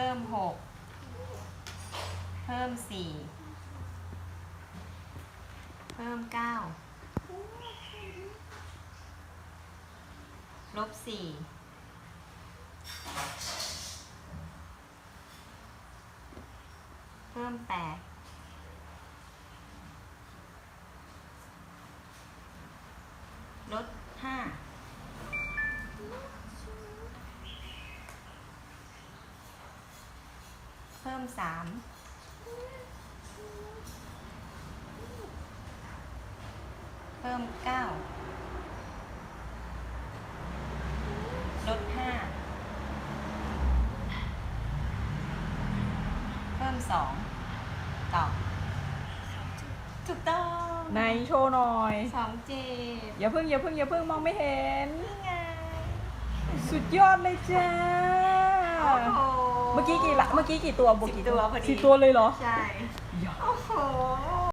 พิ่มหกเพิ่มสี่เพิ่มเก้าลบสี่เพิ่มแปดลดห้า เพิ่มสามเพิ่มเก้าลดห้าเพิ่มสองตอบถูกต้องไหนโชว์หน่อย สองเจ็ดอย่าเพิ่งอย่าเพิ่งอย่าเพิ่งมองไม่เห็น นี่ไง สุดยอดเลยจ้าโอ้โห เมื่อกี้กี่ละเมื่อกี้กี่ตัวบวกกี่สิบตัวพอดีสิบตัวเลยเหรอ ใช่อย่าโอ้โห